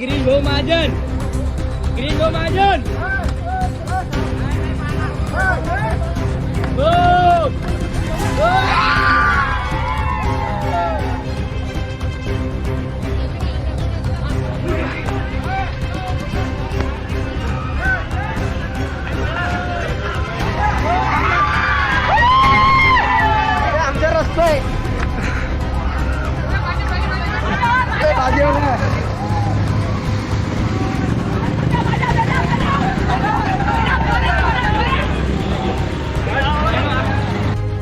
Green Bhau Mahajan green Bhau Mahajan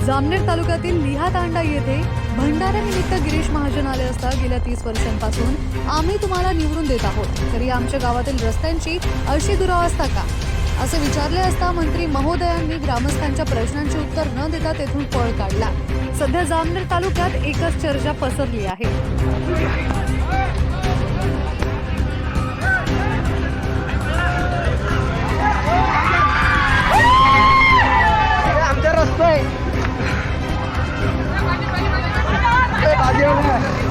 Jamner तालुक्यातील लिहा तांडा येथे भंडाऱ्यानिमित्त गिरीश महाजन आले असता गेल्या तीस वर्षांपासून आम्ही तुम्हाला निवडून देत आहोत. तरी आमच्या गावातील रस्त्यांची अशी दुरावस्था का? असे विचारले असता मंत्री महोदयांनी ग्रामस्थांच्या प्रश्नांचे उत्तर न देता तेथून पळ काढला. सध्या जामनेर तालुक्यात एकच चर्चा पसरली आहे. 天呐